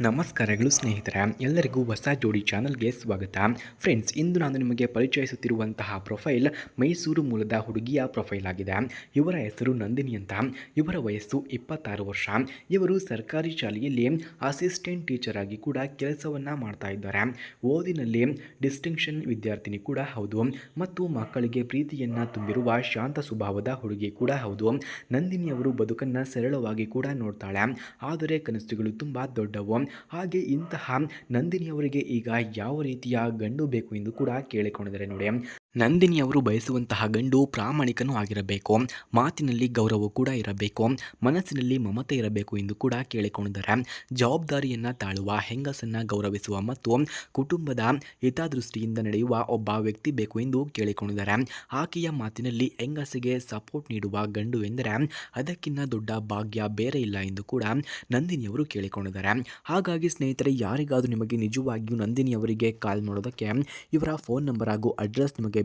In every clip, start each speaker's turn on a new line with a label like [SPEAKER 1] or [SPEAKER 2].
[SPEAKER 1] ನಮಸ್ಕಾರಗಳು ಸ್ನೇಹಿತರೆ, ಎಲ್ಲರಿಗೂ ಹೊಸ ಜೋಡಿ ಚಾನಲ್ಗೆ ಸ್ವಾಗತ. ಫ್ರೆಂಡ್ಸ್ ಇಂದು ನಾನು ನಿಮಗೆ ಪರಿಚಯಿಸುತ್ತಿರುವಂತಹ ಪ್ರೊಫೈಲ್ ಮೈಸೂರು ಮೂಲದ ಹುಡುಗಿಯ ಪ್ರೊಫೈಲ್ ಆಗಿದೆ. ಇವರ ಹೆಸರು ನಂದಿನಿ ಅಂತ. ಇವರ ವಯಸ್ಸು ಇಪ್ಪತ್ತಾರು ವರ್ಷ. ಇವರು ಸರ್ಕಾರಿ ಶಾಲೆಯಲ್ಲಿ ಅಸಿಸ್ಟೆಂಟ್ ಟೀಚರ್ ಆಗಿ ಕೂಡ ಕೆಲಸವನ್ನು ಮಾಡ್ತಾ ಇದ್ದಾರೆ. ಓದಿನಲ್ಲಿ ಡಿಸ್ಟಿಂಕ್ಷನ್ ವಿದ್ಯಾರ್ಥಿನಿ ಕೂಡ ಹೌದು. ಮತ್ತು ಮಕ್ಕಳಿಗೆ ಪ್ರೀತಿಯನ್ನು ತುಂಬಿರುವ ಶಾಂತ ಸ್ವಭಾವದ ಹುಡುಗಿ ಕೂಡ ಹೌದು. ನಂದಿನಿ ಅವರು ಬದುಕನ್ನು ಸರಳವಾಗಿ ಕೂಡ ನೋಡ್ತಾಳೆ. ಆದರೆ ಕನಸುಗಳು ತುಂಬ ದೊಡ್ಡವು. ಹಾಗೆ ಇಂತಹ ನಂದಿನಿಯವರಿಗೆ ಈಗ ಯಾವ ರೀತಿಯ ಗಂಡು ಬೇಕು ಎಂದು ಕೂಡ ಕೇಳಿಕೊಂಡಿದ್ದಾರೆ ನೋಡಿ. ನಂದಿನಿ ಅವರು ಬಯಸುವಂತಹ ಗಂಡು ಪ್ರಾಮಾಣಿಕನೂ ಆಗಿರಬೇಕು. ಮಾತಿನಲ್ಲಿ ಗೌರವ ಕೂಡ ಇರಬೇಕು. ಮನಸ್ಸಿನಲ್ಲಿ ಮಮತೆ ಇರಬೇಕು ಎಂದು ಕೂಡ ಕೇಳಿಕೊಂಡಿದ್ದಾರೆ. ಜವಾಬ್ದಾರಿಯನ್ನು ತಾಳುವ, ಹೆಂಗಸನ್ನು ಗೌರವಿಸುವ ಮತ್ತು ಕುಟುಂಬದ ಹಿತದೃಷ್ಟಿಯಿಂದ ನಡೆಯುವ ಒಬ್ಬ ವ್ಯಕ್ತಿ ಬೇಕು ಎಂದು ಕೇಳಿಕೊಂಡಿದ್ದಾರೆ. ಆಕೆಯ ಮಾತಿನಲ್ಲಿ ಹೆಂಗಸಿಗೆ ಸಪೋರ್ಟ್ ನೀಡುವ ಗಂಡು ಎಂದರೆ ಅದಕ್ಕಿಂತ ದೊಡ್ಡ ಭಾಗ್ಯ ಬೇರೆ ಇಲ್ಲ ಎಂದು ಕೂಡ ನಂದಿನಿಯವರು ಕೇಳಿಕೊಂಡಿದ್ದಾರೆ. ಹಾಗಾಗಿ ಸ್ನೇಹಿತರೆ, ಯಾರಿಗಾದರೂ ನಿಮಗೆ ನಿಜವಾಗಿಯೂ ನಂದಿನಿಯವರಿಗೆ ಕಾಲ್ ಮಾಡೋದಕ್ಕೆ ಇವರ ಫೋನ್ ನಂಬರ್ ಹಾಗೂ ಅಡ್ರೆಸ್ ನಿಮಗೆ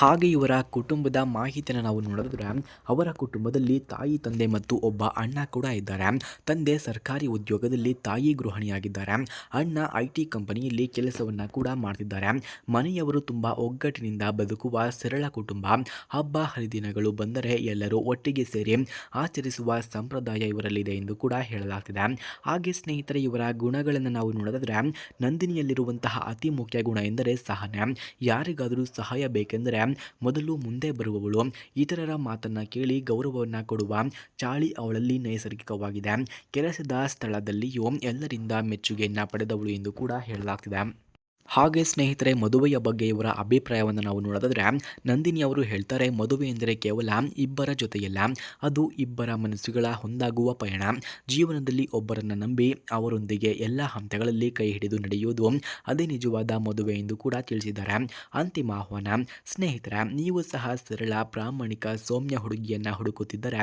[SPEAKER 1] ಹಾಗೆ ಇವರ ಕುಟುಂಬದ ಮಾಹಿತಿಯನ್ನು ನಾವು ನೋಡಿದ್ರೆ ಅವರ ಕುಟುಂಬದಲ್ಲಿ ತಾಯಿ, ತಂದೆ ಮತ್ತು ಒಬ್ಬ ಅಣ್ಣ ಕೂಡ ಇದ್ದಾರೆ. ತಂದೆ ಸರ್ಕಾರಿ ಉದ್ಯೋಗದಲ್ಲಿ ತಾಯಿ ಗೃಹಿಣಿಯಾಗಿದ್ದಾರೆ. ಅಣ್ಣ ಐ ಟಿ ಕಂಪನಿಯಲ್ಲಿ ಕೆಲಸವನ್ನು ಕೂಡ ಮಾಡ್ತಿದ್ದಾರೆ. ಮನೆಯವರು ತುಂಬ ಒಗ್ಗಟ್ಟಿನಿಂದ ಬದುಕುವ ಸರಳ ಕುಟುಂಬ. ಹಬ್ಬ ಹರಿದಿನಗಳು ಬಂದರೆ ಎಲ್ಲರೂ ಒಟ್ಟಿಗೆ ಸೇರಿ ಆಚರಿಸುವ ಸಂಪ್ರದಾಯ ಇವರಲ್ಲಿದೆ ಎಂದು ಕೂಡ ಹೇಳಲಾಗ್ತಿದೆ. ಹಾಗೆ ಸ್ನೇಹಿತರೆ, ಇವರ ಗುಣಗಳನ್ನು ನಾವು ನೋಡಿದ್ರೆ ನಂದಿನಿಯಲ್ಲಿರುವಂತಹ ಅತಿ ಮುಖ್ಯ ಗುಣ ಎಂದರೆ ಸಹನೆ. ಯಾರಿಗಾದರೂ ಸಹಾಯ ಬೇಕೆಂದರೆ ಮೊದಲು ಮುಂದೆ ಬರುವವಳು. ಇತರರ ಮಾತನ್ನು ಕೇಳಿ ಗೌರವವನ್ನು ಕೊಡುವ ಚಾಳಿ ಅವಳಲ್ಲಿ ನೈಸರ್ಗಿಕವಾಗಿದೆ. ಕೆಲಸದ ಸ್ಥಳದಲ್ಲಿಯೂ ಎಲ್ಲರಿಂದ ಮೆಚ್ಚುಗೆಯನ್ನು ಪಡೆದವಳು ಎಂದು ಕೂಡ ಹೇಳಲಾಗ್ತಿದೆ. ಹಾಗೆ ಸ್ನೇಹಿತರೆ, ಮದುವೆಯ ಬಗ್ಗೆ ಇವರ ಅಭಿಪ್ರಾಯವನ್ನು ನಾವು ನೋಡೋದಾದ್ರೆ, ನಂದಿನಿ ಅವರು ಹೇಳ್ತಾರೆ, ಮದುವೆ ಎಂದರೆ ಕೇವಲ ಇಬ್ಬರ ಜೊತೆಯಲ್ಲ, ಅದು ಇಬ್ಬರ ಮನಸ್ಸುಗಳ ಹೊಂದಾಗುವ ಪಯಣ. ಜೀವನದಲ್ಲಿ ಒಬ್ಬರನ್ನು ನಂಬಿ ಅವರೊಂದಿಗೆ ಎಲ್ಲ ಹಂತಗಳಲ್ಲಿ ಕೈ ಹಿಡಿದು ನಡೆಯುವುದು ಅದೇ ನಿಜವಾದ ಮದುವೆ ಎಂದು ಕೂಡ ತಿಳಿಸಿದ್ದಾರೆ. ಅಂತಿಮ ಆಹ್ವಾನ, ಸ್ನೇಹಿತರ, ನೀವು ಸಹ ಸರಳ, ಪ್ರಾಮಾಣಿಕ, ಸೌಮ್ಯ ಹುಡುಗಿಯನ್ನು ಹುಡುಕುತ್ತಿದ್ದರೆ,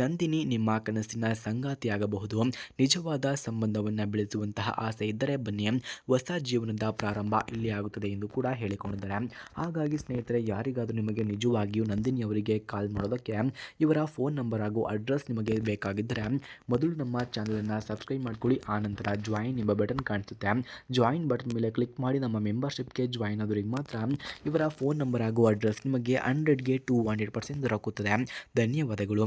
[SPEAKER 1] ನಂದಿನಿ ನಿಮ್ಮ ಕನಸಿನ ಸಂಗಾತಿಯಾಗಬಹುದು ನಿಜವಾದ ಸಂಬಂಧವನ್ನು ಬೆಳೆಸುವಂತಹ ಆಸೆ ಇದ್ದರೆ ಬನ್ನಿ. ಹೊಸ ಜೀವನದ ಪ್ರಾರಂಭ ಇಲ್ಲಿ ಆಗುತ್ತದೆ ಎಂದು ಕೂಡ ಹೇಳಿಕೊಂಡಿದ್ದಾರೆ. ಹಾಗಾಗಿ ಸ್ನೇಹಿತರೆ, ಯಾರಿಗಾದರೂ ನಿಮಗೆ ನಿಜವಾಗಿಯೂ ನಂದಿನಿ ಅವರಿಗೆ ಕಾಲ್ ಮಾಡೋದಕ್ಕೆ ಇವರ ಫೋನ್ ನಂಬರ್ ಹಾಗೂ ಅಡ್ರೆಸ್ ನಿಮಗೆ ಬೇಕಾಗಿದ್ದರೆ ಮೊದಲು ನಮ್ಮ ಚಾನಲನ್ನು ಸಬ್ಸ್ಕ್ರೈಬ್ ಮಾಡ್ಕೊಳ್ಳಿ ಆನಂತರ ಜಾಯಿನ್ ಎಂಬ ಬಟನ್ ಕಾಣಿಸುತ್ತೆ. ಜಾಯಿನ್ ಬಟನ್ ಮೇಲೆ ಕ್ಲಿಕ್ ಮಾಡಿ ನಮ್ಮ ಮೆಂಬರ್ಶಿಪ್ಗೆ ಜಾಯಿನ್ ಆದವರಿಗೆ ಮಾತ್ರ ಇವರ ಫೋನ್ ನಂಬರ್ ಹಾಗೂ ಅಡ್ರೆಸ್ ನಿಮಗೆ ಹಂಡ್ರೆಡ್ಗೆ ಟು ಹಂಡ್ರೆಡ್ ಪರ್ಸೆಂಟ್ ದೊರಕುತ್ತದೆ. ಧನ್ಯವಾದಗಳು.